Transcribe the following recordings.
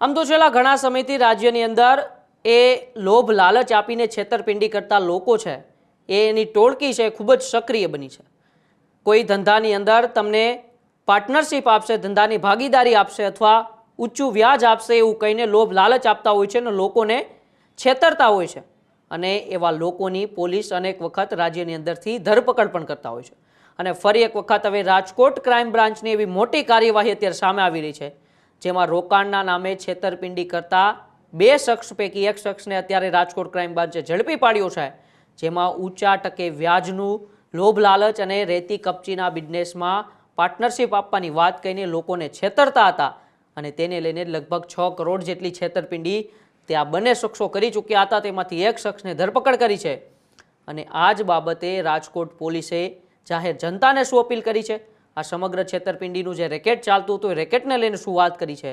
આમ તો છેલ્લા ઘણા સમયથી રાજ્યની અંદર એ લોભ લાલચ આપીને છેતરપિંડી કરતા લોકો છે, એ એની ટોળકી છે ખૂબ જ સક્રિય બની છે. કોઈ ધંધાની અંદર તમને પાર્ટનરશિપ આપશે, ધંધાની ભાગીદારી આપશે અથવા ઊંચું વ્યાજ આપશે એવું કહીને લોભ લાલચ આપતા હોય છે અને લોકોને છેતરતા હોય છે. અને એવા લોકોની પોલીસ અનેક વખત રાજ્યની અંદરથી ધરપકડ પણ કરતા હોય છે. અને ફરી એક વખત હવે રાજકોટ ક્રાઇમ બ્રાન્ચની એવી મોટી કાર્યવાહી અત્યારે સામે આવી રહી છે. જેમાં રોકાણના નામે છેતરપિંડી કરતા બે શખ્સ પૈકી એક શખ્સને અત્યારે રાજકોટ ક્રાઇમ બ્રાન્ચે ઝડપી પાડ્યો છે, જેમાં ઊંચા ટકે વ્યાજનું લોભ, લાલચ અને રેતી કપચીના બિઝનેસમાં પાર્ટનરશિપ આપવાની વાત કહીને લોકોને છેતરતા હતા અને તેને લઈને લગભગ છ કરોડ જેટલી છેતરપિંડી તે આ બંને શખ્સો કરી ચૂક્યા હતા. તેમાંથી એક શખ્સને ધરપકડ કરી છે અને આ જ બાબતે રાજકોટ પોલીસે જાહેર જનતાને શું અપીલ કરી છે? આ સમગ્ર છેતરપિંડીનું જે રેકેટ ચાલતું હતું એ રેકેટને લઈને શું વાત કરી છે?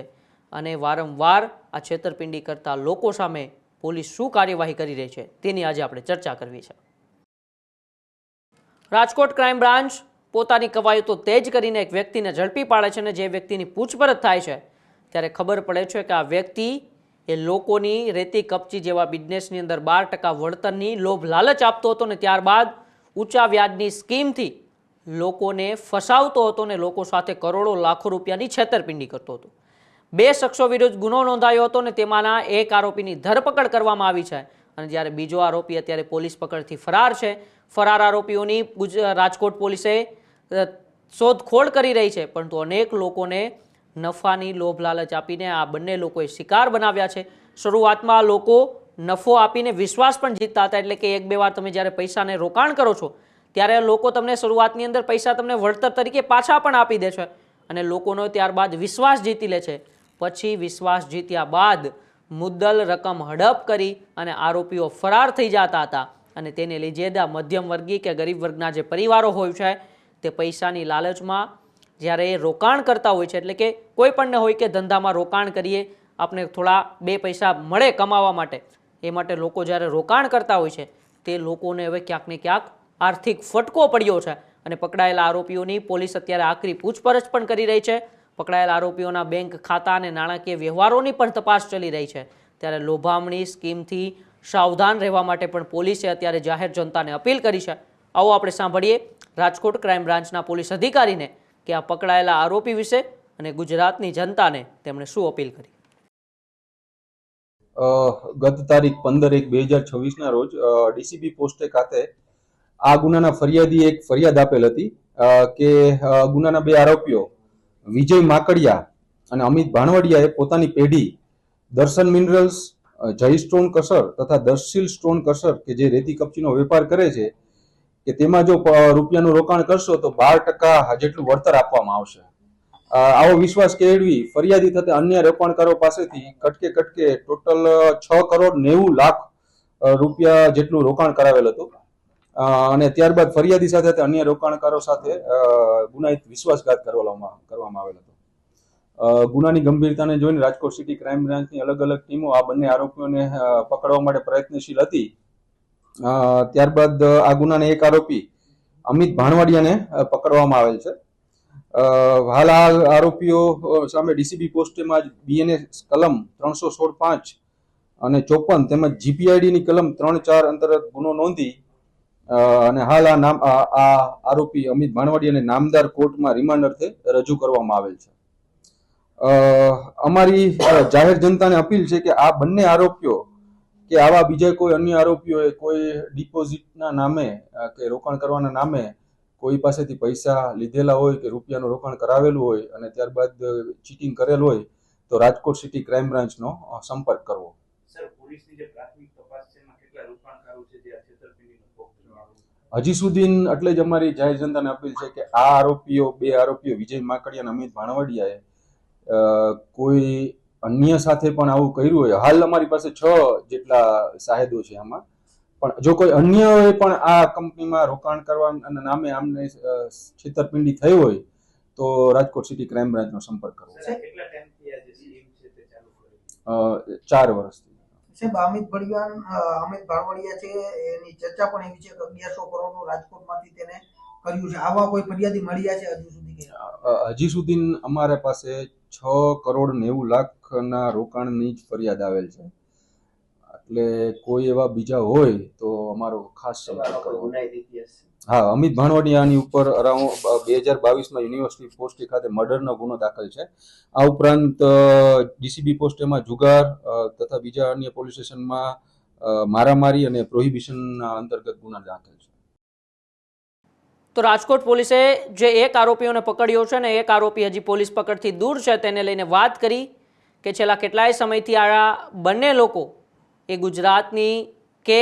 અને વારંવાર આ છેતરપિંડી કરતા લોકો સામે પોલીસ શું કાર્યવાહી કરી રહી છે? તેની આજે આપણે ચર્ચા કરવી છે. રાજકોટ ક્રાઇમ બ્રાન્ચ પોતાની કવાયતો તેજ કરીને એક વ્યક્તિને ઝડપી પાડે છે અને જે વ્યક્તિની પૂછપરછ થાય છે, ત્યારે ખબર પડે છે કે આ વ્યક્તિ એ લોકોની રેતી કપચી જેવા બિઝનેસની અંદર બાર ટકા વળતરની લોભ લાલચ આપતો હતો ને ત્યારબાદ ઊંચા વ્યાજની સ્કીમથી લોકોને ફસાવતો હતો ને લોકો સાથે કરોડો લાખો રૂપિયાની છેતરપિંડી કરતો હતો. બે શખ્સો વિરુદ્ધ ગુનો નોંધાયો હતો ને તેમાંના એક આરોપીની ધરપકડ કરવામાં આવી છે. અને જ્યારે બીજો આરોપી અત્યારે પોલીસ પકડથી ફરાર છે, ફરાર આરોપીઓની રાજકોટ પોલીસે શોધખોળ કરી રહી છે. પરંતુ અનેક લોકોને નફાની લોભ લાલચ આપીને આ બંને લોકોએ શિકાર બનાવ્યા છે. શરૂઆતમાં લોકો નફો આપીને વિશ્વાસ પણ જીતતા હતા. એટલે કે એક બે વાર તમે જ્યારે પૈસાને રોકાણ કરો છો ત્યારે લોકો તમને શરૂઆતની અંદર પૈસા તમને વળતર તરીકે પાછા પણ આપી દે છે. અને લોકોનો ત્યારબાદ વિશ્વાસ જીતી લે છે. પછી વિશ્વાસ જીત્યા બાદ મુદ્દલ રકમ હડપ કરી અને આરોપીઓ ફરાર થઈ જતા હતા. અને તેને લીધે મધ્યમ વર્ગી કે ગરીબ વર્ગના જે પરિવારો હોય છે, તે પૈસાની લાલચમાં જ્યારે એ રોકાણ કરતા હોય છે, એટલે કે કોઈ પણને હોય કે ધંધામાં રોકાણ કરીએ આપણે થોડા બે પૈસા મળે કમાવા માટે. એ માટે લોકો જ્યારે રોકાણ કરતા હોય છે, તે લોકોને હવે ક્યાંક ને ક્યાંક આર્થિક ફટકો પડ્યો છે અને પકડાયેલા આરોપીઓની પોલીસ અત્યારે આકરી પૂછપરછ પણ કરી રહી છે. પકડાયેલા આરોપીઓના બેંક ખાતા અને નાણાકીય વ્યવહારોની પણ તપાસ ચાલી રહી છે. ત્યારે લોભામણી સ્કીમથી સાવધાન રહેવા માટે પણ પોલીસે અત્યારે જાહેર જનતાને અપીલ કરી છે. આવો આપણે સાંભળીએ રાજકોટ ક્રાઇમ બ્રાન્ચના પોલીસ અધિકારીને કે આ પકડાયેલા આરોપી વિશે અને ગુજરાતની જનતાને તેમણે શું અપીલ કરી. ગત તારીખ પંદર એક બે હજાર છવ્વીસના રોજ ડીસીબી પોસ્ટે ખાતે આ ગુનાના ફરિયાદી એક ફરિયાદ આપેલ હતી કે ગુનાના બે આરોપીઓ, વિજય માકડિયા અને અમિત ભાણવડિયાએ પોતાની પેઢી દર્શન મિનરલ્સ જય સ્ટોન કસર તથા દર્શીલ સ્ટોન કસર, કે જે રેતી કપચીનો વેપાર કરે છે, કે તેમાં જો રૂપિયાનું રોકાણ કરશો તો બાર ટકા જેટલું વળતર આપવામાં આવશે. આવો વિશ્વાસ કેળવી ફરિયાદી થતા અન્ય રોકાણકારો પાસેથી કટકે કટકે ટોટલ છ કરોડ નેવું લાખ રૂપિયા જેટલું રોકાણ કરાવેલ હતું. અને ત્યારબાદ ફરિયાદી સાથે અન્ય રોકાણકારો સાથે ગુનાહિત વિશ્વાસઘાત કરવામાં કરવામાં આવેલ હતો. ગુનાની ગંભીરતાને જોઈને રાજકોટ સિટી ક્રાઇમ બ્રાન્ચની અલગ અલગ ટીમો આ બંને આરોપીઓને પકડવા માટે પ્રયત્નશીલ હતી. ત્યારબાદ આ ગુનાના એક આરોપી અમિત ભાણવાડિયાને પકડવામાં આવેલ છે. હાલ આ આરોપીઓ સામે ડીસીબી પોસ્ટમાં જ બીએનએસ કલમ ત્રણસો સોળ પાંચ અને ચોપન તેમજ જીપીઆઈડીની કલમ ત્રણ ચાર અંતર્ગત ગુનો નોંધી અને હાલ આ નામ આ આરોપી અમિત ભાણવાડિયાને નામદાર કોર્ટમાં રિમાન્ડ અર્થે રજૂ કરવામાં આવેલ છે. અમારી જાહેર જનતાને અપીલ છે કે આ બંને આરોપીઓ, કે આવા બીજા કોઈ અન્ય આરોપીઓએ કોઈ ડિપોઝિટના નામે કે રોકાણ કરવાના નામે કોઈ પાસેથી પૈસા લીધેલા હોય કે રૂપિયાનું રોકાણ કરાવેલું હોય અને ત્યારબાદ ચીટિંગ કરેલ હોય, તો રાજકોટ સિટી ક્રાઇમ બ્રાન્ચનો સંપર્ક કરવો. સર જે પ્રાથમિક તપાસ છે એમાં કેટલા રોકાણકારો છે જે આ છેતરપિંડીનો ભોગ હજી સુધી એટલે જ અમારી જાહેર જનતાને અપીલ છે કે આ આરોપીઓ બે આરોપીઓ વિજય માકડિયા અને અમિત ભાણવડિયાએ કોઈ અન્ય સાથે પણ આવું કર્યું હોય. હાલ અમારી પાસે છ જેટલા સાહેદો છે આમાં. પણ જો કોઈ અન્યએ પણ આ કંપનીમાં રોકાણ કરવાના નામે આમને છેતરપિંડી થઈ હોય તો રાજકોટ સિટી ક્રાઇમ બ્રાન્ચનો સંપર્ક કરવો. ચાર વર્ષથી. સાહેબ અમિત ભડિયાન અમિત ભાણવડિયા છે એની ચર્ચા પણ એવી છે કે અગિયારસો કરોડનું રાજકોટમાંથી તેને કર્યું છે. આવા કોઈ ફરિયાદી મળ્યા છે હજુ સુધી કે? હજી સુધી અમારા પાસે છ કરોડ નેવું લાખના રોકાણની જ ફરિયાદ આવેલ છે. એટલે કોઈ એવા બીજા હોય તો અમારો ખાસ સંપર્ક કરવો. હા, અમિત ભાણવડિયાની ઉપર અરાઉન્ડ બે હજાર બાવીસમાં યુનિવર્સિટી પોસ્ટ ખાતે મર્ડરનો ગુનો દાખલ છે. આ ઉપરાંત ડીસીબી પોસ્ટેમાં જુગાર તથા બીજા અન્ય પોલીસ સ્ટેશનમાં મારામારી અને પ્રોહિબિશનના અંતર્ગત ગુના દાખલ છે. તો રાજકોટ પોલીસે જે એક આરોપીઓને પકડ્યો છે ને એક આરોપી હજી પોલીસ પકડથી દૂર છે તેને લઈને વાત કરી કે છેલ્લા કેટલાય સમયથી આ બંને લોકો એ ગુજરાતની કે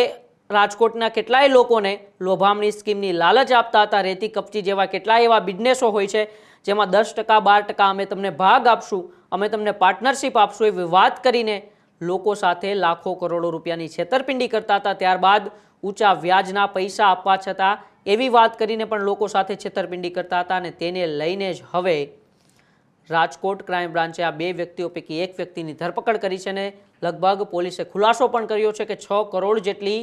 રાજકોટના કેટલાય લોકોને લોભામણી સ્કીમની લાલચ આપતા હતા. રેતી કપચી જેવા કેટલાય એવા બિઝનેસો હોય છે, જેમાં દસ ટકા, બાર ટકા અમે તમને ભાગ આપશું, અમે તમને પાર્ટનરશિપ આપશું એવી વાત કરીને લોકો સાથે લાખો કરોડો રૂપિયાની છેતરપિંડી કરતા હતા. ત્યારબાદ ઊંચા વ્યાજના પૈસા આપવા છતાં એવી વાત કરીને પણ લોકો સાથે છેતરપિંડી કરતા હતા અને તેને લઈને જ હવે રાજકોટ ક્રાઇમ બ્રાન્ચે આ બે વ્યક્તિઓ પૈકી એક વ્યક્તિની ધરપકડ કરી છે અને લગભગ પોલીસે ખુલાસો પણ કર્યો છે કે છ કરોડ જેટલી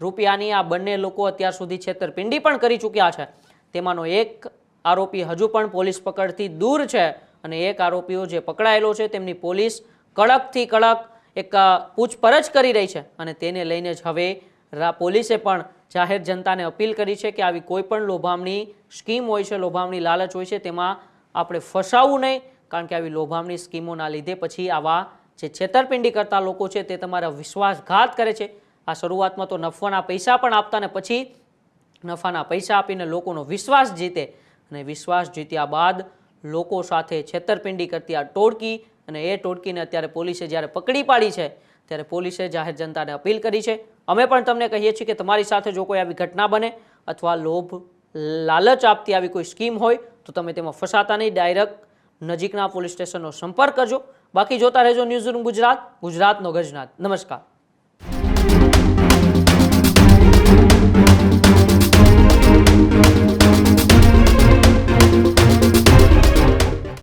રૂપિયાની આ બંને લોકો અત્યાર સુધી છેતરપિંડી પણ કરી ચૂક્યા છે. તેમાંનો એક આરોપી હજુ પણ પોલીસ પકડથી દૂર છે અને એક આરોપીઓ જે પકડાયેલો છે તેમની પોલીસ કડકથી કડક એક પૂછપરછ કરી રહી છે અને તેને લઈને જ હવે પોલીસે પણ જાહેર જનતાને અપીલ કરી છે કે આવી કોઈ પણ લોભામણી સ્કીમ હોય છે, લોભામણી લાલચ હોય છે તેમાં આપણે ફસાવવું નહીં, કારણ કે આવી લોભામણી સ્કીમોના લીધે પછી આવા જે છેતરપિંડી કરતા લોકો છે તે તમારા વિશ્વાસઘાત કરે છે. આ શરૂઆતમાં તો નફાના પૈસા પણ આપતા ને પછી નફાના પૈસા આપીને લોકોનો વિશ્વાસ જીતે અને વિશ્વાસ જીત્યા બાદ લોકો સાથે છેતરપિંડી કરતી આ ટોળકી અને એ ટોળકીને અત્યારે પોલીસે જ્યારે પકડી પાડી છે, ત્યારે પોલીસે જાહેર જનતાને અપીલ કરી છે. અમે પણ તમને કહીએ છીએ કે તમારી સાથે જો કોઈ આવી ઘટના બને અથવા લોભ, લાલચ આપતી આવી કોઈ સ્કીમ હોય, તો તમે તેમાં ફસાતા નહીં. ડાયરેક્ટ નજીકના પોલીસ સ્ટેશનનો સંપર્ક કરજો. બાકી જોતા રહેજો ન્યૂઝ રૂમ ગુજરાત, ગુજરાતનો ગજનાથ. નમસ્કાર.